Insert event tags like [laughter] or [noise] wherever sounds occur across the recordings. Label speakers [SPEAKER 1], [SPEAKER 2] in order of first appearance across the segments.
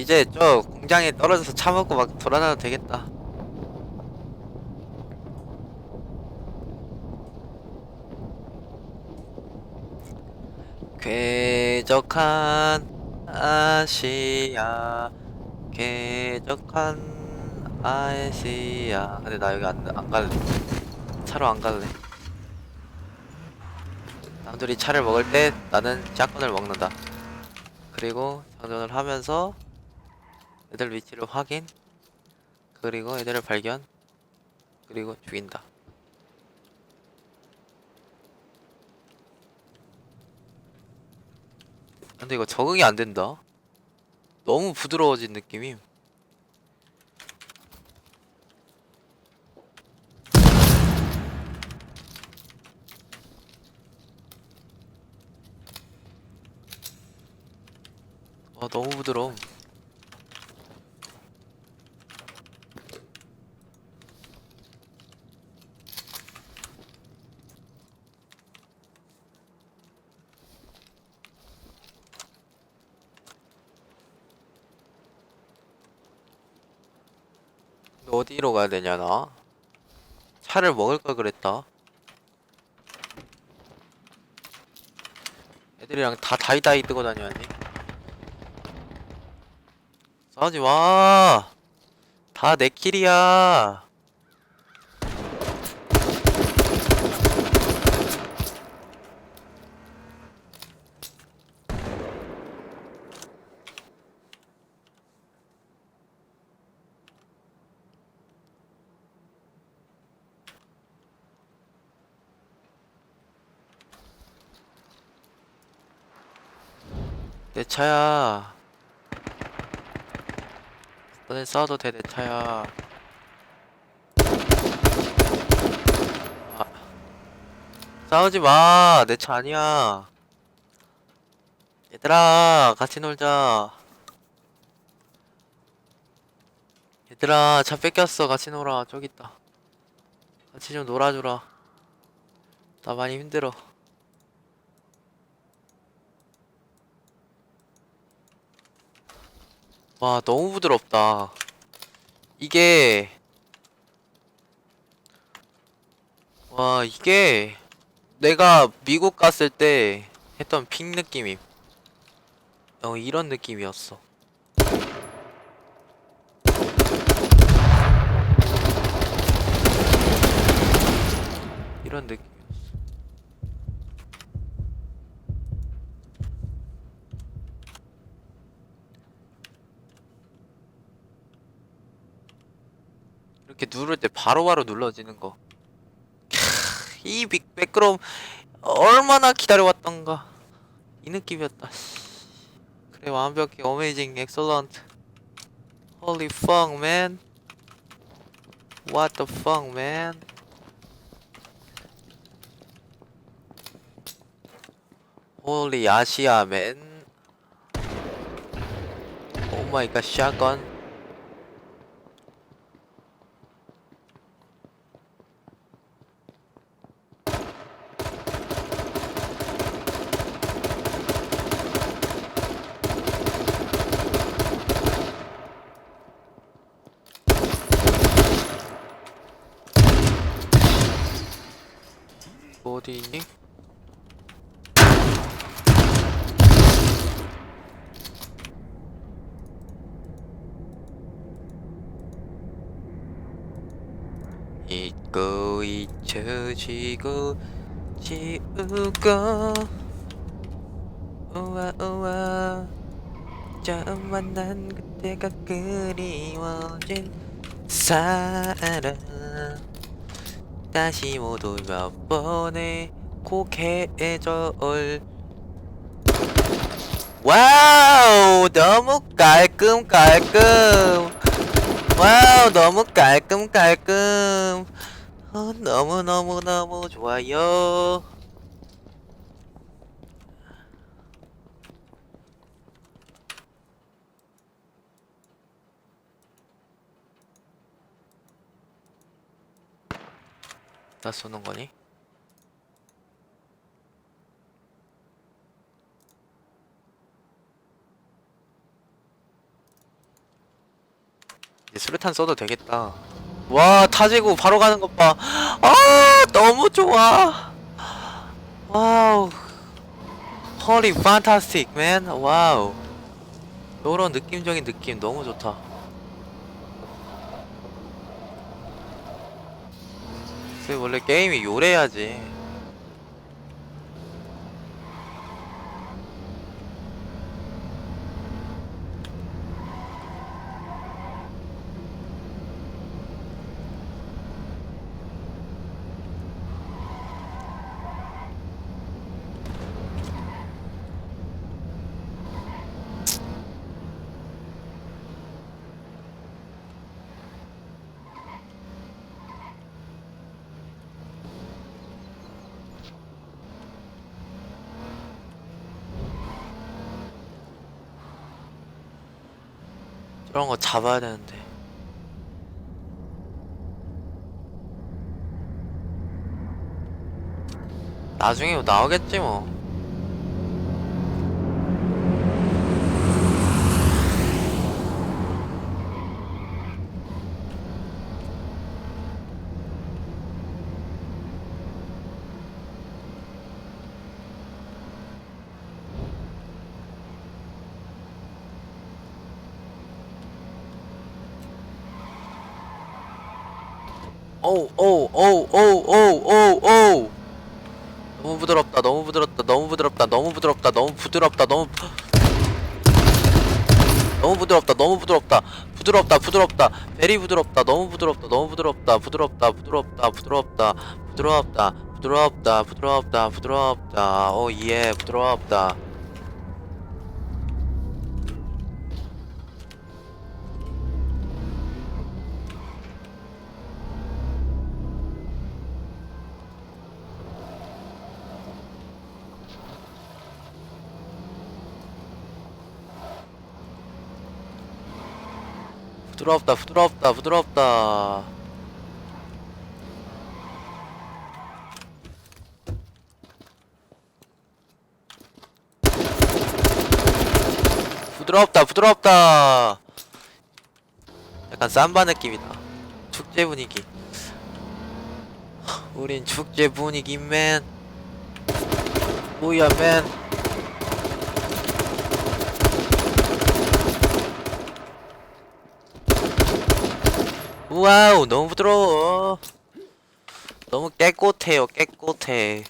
[SPEAKER 1] 이제 저 공장에 떨어져서 차 먹고 막 돌아다녀도 되겠다. 쾌적한 아시아 쾌적한 아시아. 근데 나 여기 안, 안 갈래. 차로 안 갈래. 남들이 차를 먹을 때 나는 짝건을 먹는다. 그리고 장전을 하면서 애들 위치를 확인. 그리고 애들을 발견. 그리고 죽인다. 근데 이거 적응이 안 된다. 너무 부드러워진 느낌이. 아 너무 부드러워 어디로 가야 되냐 나? 차를 먹을 걸 그랬다 애들이랑 다 다이다이 뜨고 다녀야지 싸우지 마! 다 내 킬이야! 내 차야. 너네 싸워도 돼, 내 차야. 아. 싸우지 마! 내 차 아니야. 얘들아, 같이 놀자. 얘들아, 차 뺏겼어. 같이 놀아. 저기 있다. 같이 좀 놀아주라. 나 많이 힘들어. 와, 너무 부드럽다. 이게, 와, 이게 내가 미국 갔을 때 했던 픽 느낌임. 어, 이런 느낌이었어. 이런 느낌 이렇게 누를 때 바로바로 눌러지는 거. 캬, 이 빅, 매끄러움 얼마나 기다려왔던가. 이 느낌이었다. 씨. 그래 완벽해, 어메이징, 엑설런트. Holy fuck, man. What the fuck, man. Holy 아시아, man. Oh my. 어디 있니? 잊고 잊혀지고 지우고 우와 우와. 처음 만난 그때가 그리워진 사람. 다시 모두 몇 번의 고계절 와우 너무 깔끔 깔끔. 와우 너무 깔끔 깔끔. 어, 너무 너무 너무 좋아요 나 쏘는 거니? 수류탄 써도 되겠다. 와 타지고 바로 가는 것 봐. 아 너무 좋아. 와우. 허리 판타스틱 맨. 와우. 요런 느낌적인 느낌 너무 좋다. 근데 원래 게임이 요래야지. 저런 거 잡아야 되는데. 나중에 뭐 나오겠지 뭐. 오우 오우 오우 오우 오우 오우. 너무 부드럽다 너무 부드럽다 너무 부드럽다 너무 부드럽다 너무 부드럽다 너무 부- 너무 부드럽다 너무 부드럽다 부드럽다 부드럽다 베리 부드럽다 너무 부드럽다 너무 부드럽다 부드럽다 부드럽다 부드럽다 부드럽다 부드럽다 부드럽다 부드럽다. 오예 부드럽다 부드럽다 부드럽다 부드럽다. 부드럽다 부드럽다. 약간 삼바 느낌이다. 축제 분위기. 우린 축제 분위기 맨. 뭐야 맨 와우 너무 부드러워. 너무 깨끗해요 깨끗해.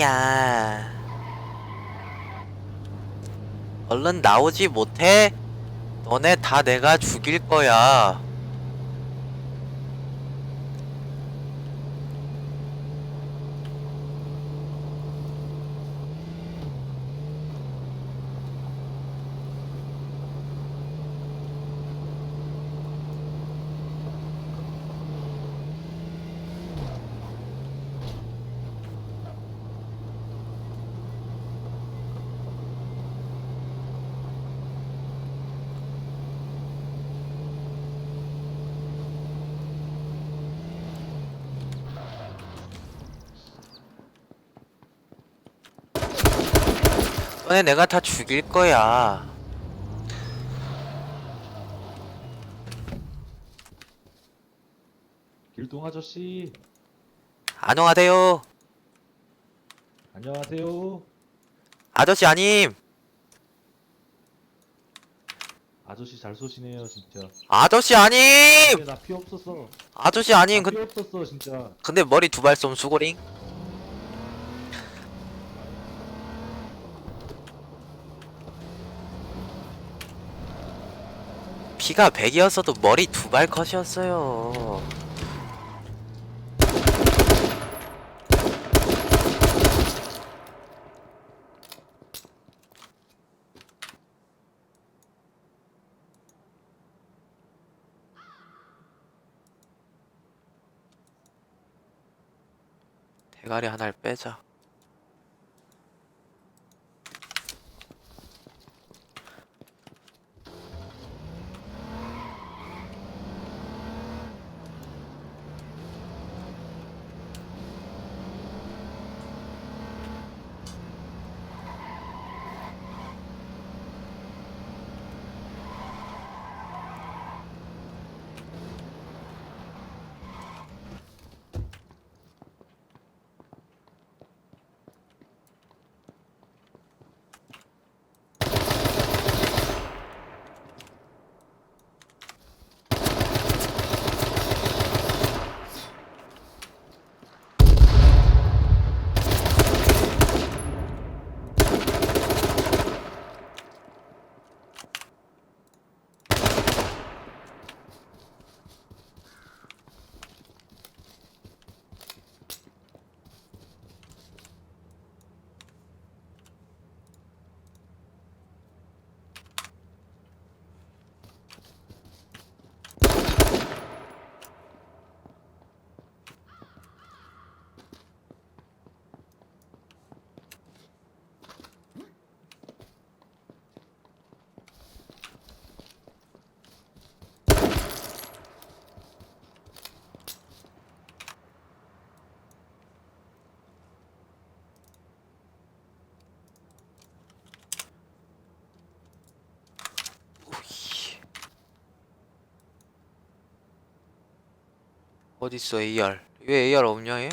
[SPEAKER 1] 야. 얼른 나오지 못해? 너네 다 내가 죽일 거야. 너네 내가 다 죽일 거야.
[SPEAKER 2] 길동 아저씨
[SPEAKER 1] 안녕하세요.
[SPEAKER 2] 안녕하세요
[SPEAKER 1] 아저씨 아님.
[SPEAKER 2] 아저씨 잘 쏘시네요 진짜
[SPEAKER 1] 아저씨 아님.
[SPEAKER 2] 나 피 없었어
[SPEAKER 1] 아저씨 아님.
[SPEAKER 2] 나
[SPEAKER 1] 그,
[SPEAKER 2] 피 없었어 진짜
[SPEAKER 1] 근데 머리 두발쏨 수고링. 피가 100이었어도 머리 두 발 컷이었어요. 대가리 하나를 빼자. 어딨어 AR 왜 AR 없냐 얘?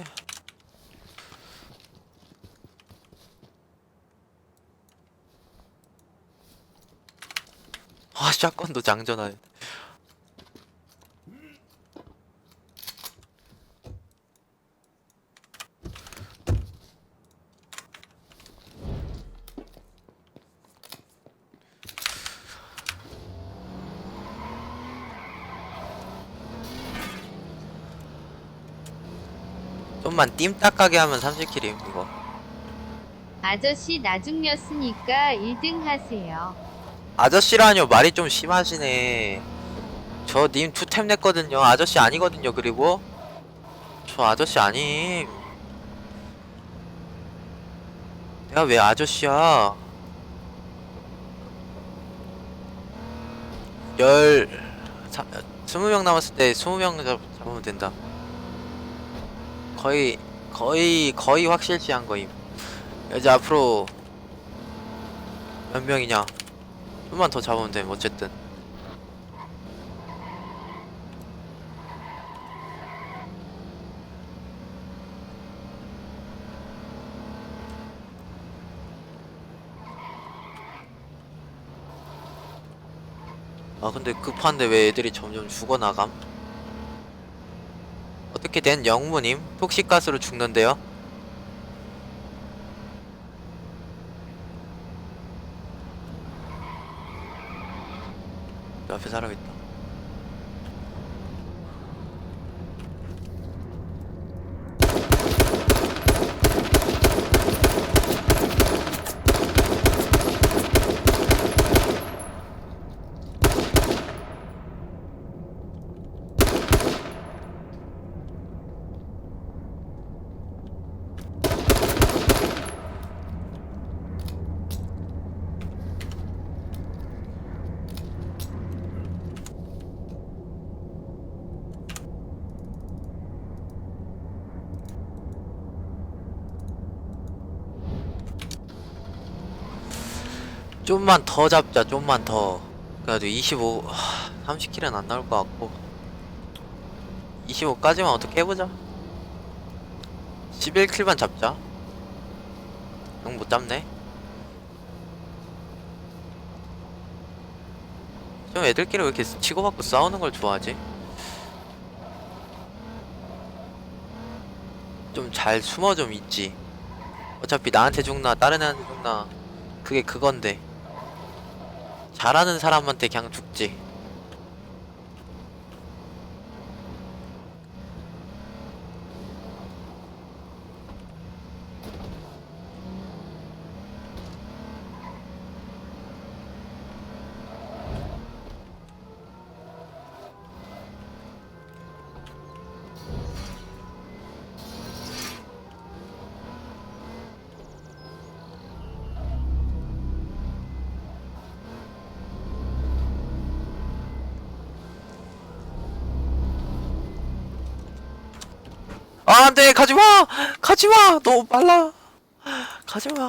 [SPEAKER 1] 아 샷건도 장전하네 좀만 띠딱하게 하면 30킬임 이거.
[SPEAKER 3] 아저씨 나중이었으니까 1등 하세요.
[SPEAKER 1] 아저씨라뇨 말이 좀 심하시네. 저 님 투템 냈거든요. 아저씨 아니거든요 그리고. 저 아저씨 아님. 내가 왜 아저씨야? 열 사, 스무 명 남았을 때 스무 명 잡, 잡으면 된다 거의 거의 거의 확실시한 거임. 이제 앞으로 몇 명이냐? 좀만 더 잡으면 돼 어쨌든. 아 근데 급한데 왜 애들이 점점 죽어나감? 어떻게 된 영무님? 톡식가스로 죽는데요? 좀만 더 잡자, 좀만 더. 그래도 25, 30킬은 안 나올 것 같고. 25까지만 어떻게 해보자. 11킬만 잡자. 형 못 잡네. 좀 애들끼리 왜 이렇게 치고받고 싸우는 걸 좋아하지? 좀 잘 숨어 좀 있지. 어차피 나한테 죽나 다른 애한테 죽나 그게 그건데. 잘하는 사람한테 그냥 죽지. 가지 마! 가지 마! 너무 빨라! 가지 마!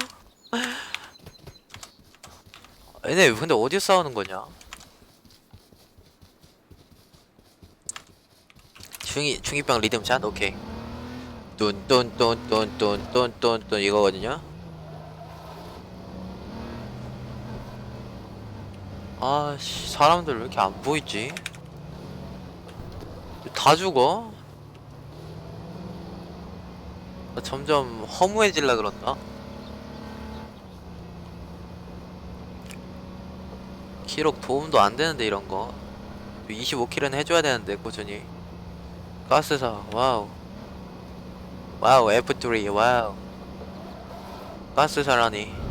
[SPEAKER 1] 얘네 근데 어디서 싸우는 거냐? 중이, 중이병 리듬 샷? 오케이. 뚠뚠뚠뚠뚠뚠뚠뚠 이거거든요? 아씨, 사람들 왜 이렇게 안 보이지? 다 죽어? 나 점점 허무해질라 그런다. 기록 도움도 안 되는데 이런 거. 25킬은 해줘야 되는데 꾸준히. 가스사 와우. 와우 F3 와우. 가스사라니.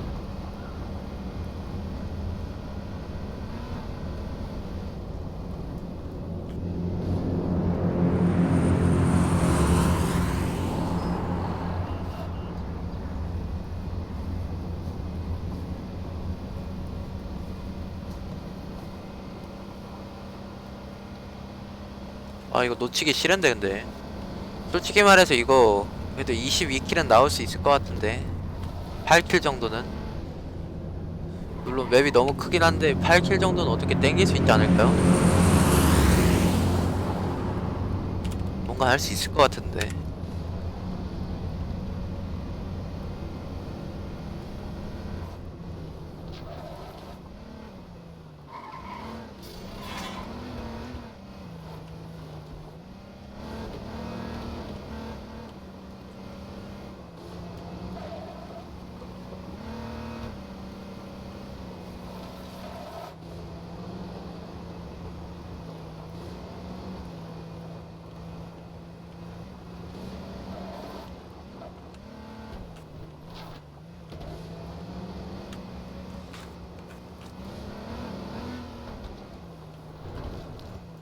[SPEAKER 1] 이거 놓치기 싫은데 근데 솔직히 말해서 이거 그래도 22킬은 나올 수 있을 것 같은데 8킬 정도는 물론 맵이 너무 크긴 한데 8킬 정도는 어떻게 땡길 수 있지 않을까요? 뭔가 할 수 있을 것 같은데.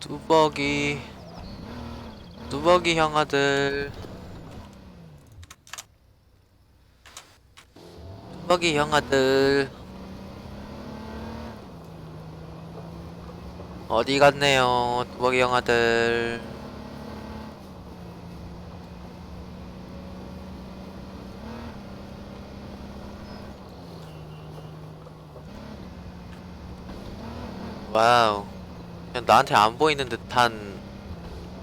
[SPEAKER 1] 뚜벅이 뚜벅이 형아들. 뚜벅이 형아들. 어디 갔네요 뚜벅이 형아들. 와우 그냥 나한테 안 보이는 듯한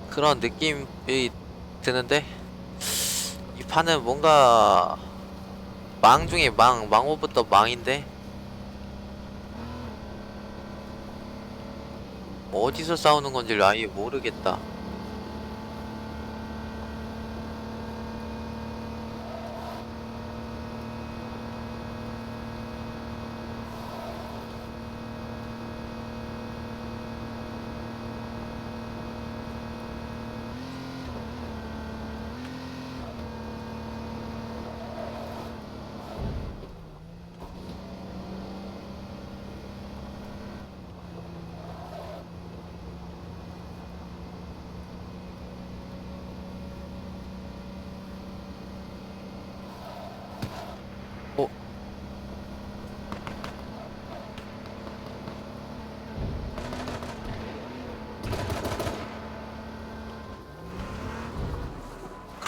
[SPEAKER 1] 그런 느낌이 드는데 이 판은 뭔가 망 중에 망 망호부터 망인데 어디서 싸우는 건지 아예 모르겠다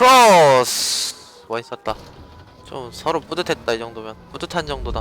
[SPEAKER 1] 크로스! 멋있었다. 좀 서로 뿌듯했다 이 정도면. 뿌듯한 정도다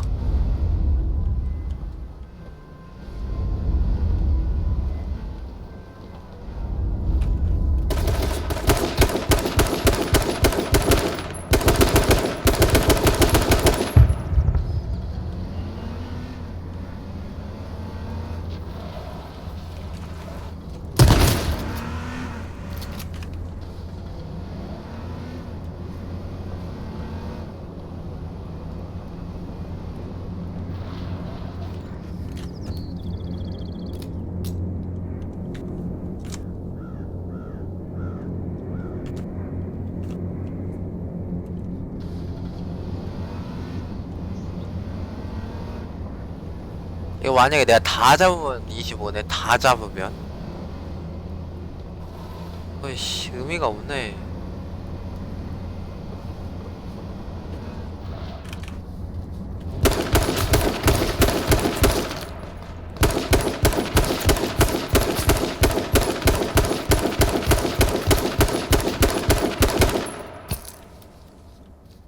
[SPEAKER 1] 이거 만약에 내가 다 잡으면 25네. 다 잡으면? 어이씨 의미가 없네.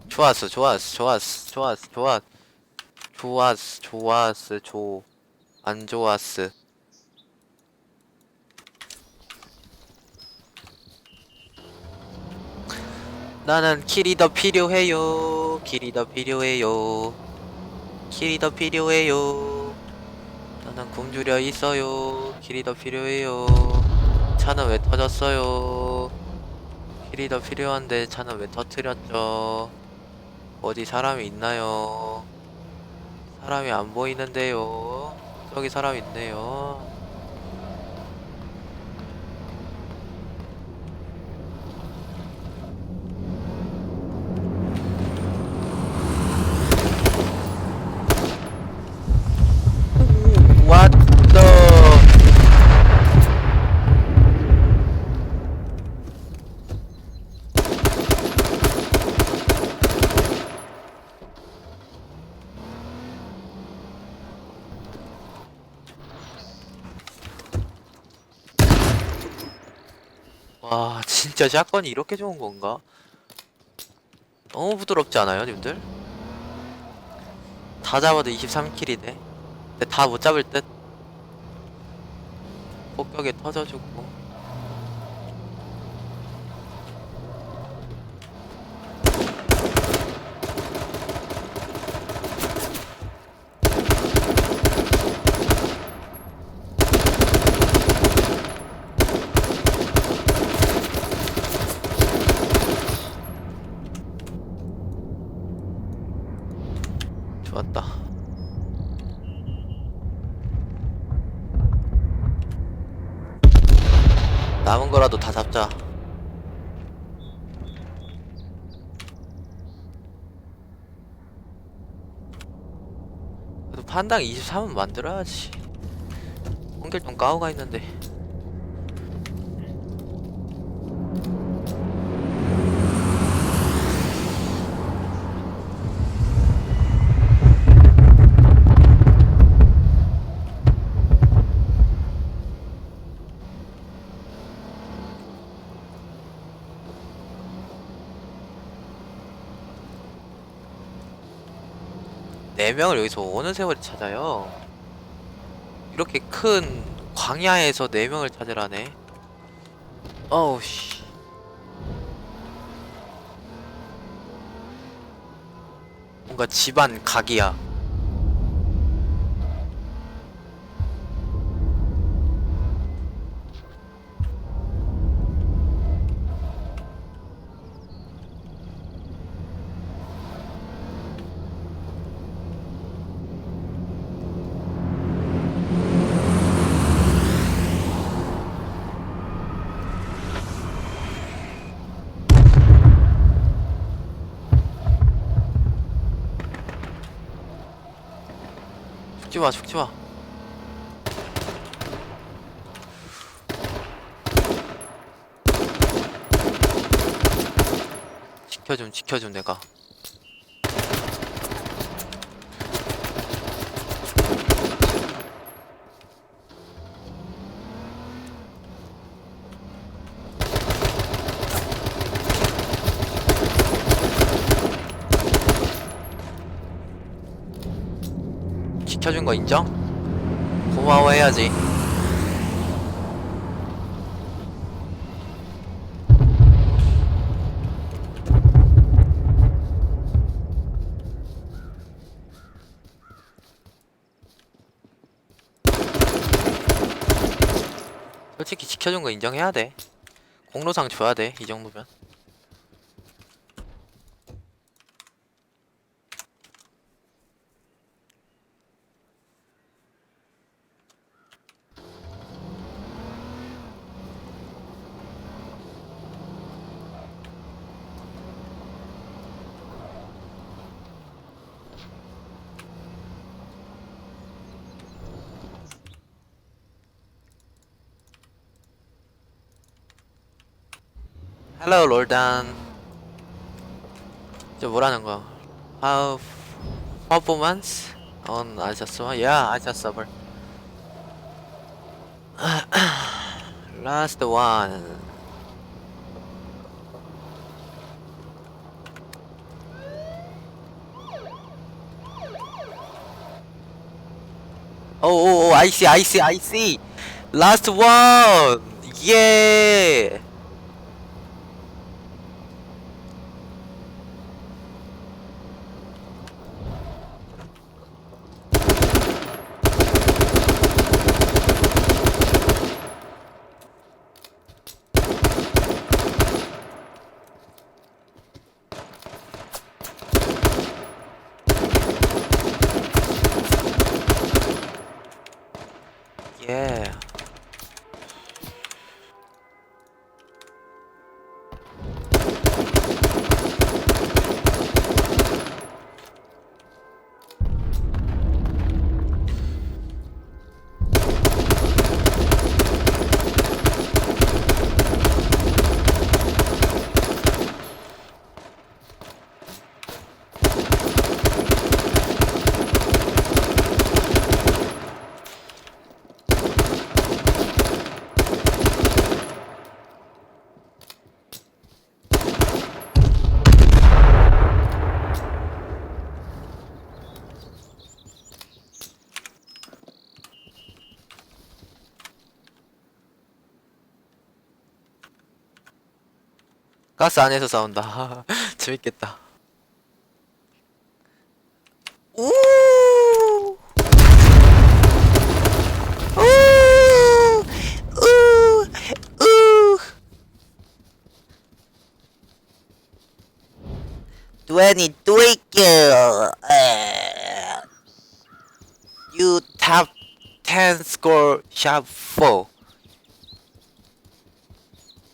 [SPEAKER 1] 좋았어 좋았어 좋았어 좋았어 좋았어. 좋았어 좋았어 좋 안 좋았어. 나는 킬이 더 필요해요. 킬이 더 필요해요. 킬이 더 필요해요. 나는 굶주려 있어요. 킬이 더 필요해요. 차는 왜 터졌어요? 킬이 더 필요한데 차는 왜 터트렸죠? 어디 사람이 있나요? 사람이 안 보이는데요. 저기 사람 있네요. What the? 와, 진짜 샷건이 이렇게 좋은 건가? 너무 부드럽지 않아요, 님들? 다 잡아도 23킬이네. 근데 다 못 잡을 듯. 폭격에 터져주고. 같다. 남은 거라도 다 잡자. 그래도 판당 23은 만들어야지. 홍길동 까오가 있는데. 네 명을 여기서 어느 세월이 찾아요? 이렇게 큰 광야에서 네 명을 찾으라네. 어우 씨. 뭔가 집안 각이야. 마, 죽지 마. 지켜줌, 지켜줌, 내가. 지켜준 거 인정? 고마워해야지. 솔직히 지켜준 거 인정해야 돼. 공로상 줘야 돼, 이 정도면. Hello, 롤단. 저 뭐라는? Yeah, adjustable. Last one. Oh, oh, oh, I see, I see, I see. Last one. Yeah. Yeah. 가스 안에서 싸운다. [laughs] 재밌겠다. 우! 우! 우! 우! 20 뚫게요. 에. You top 10 score 4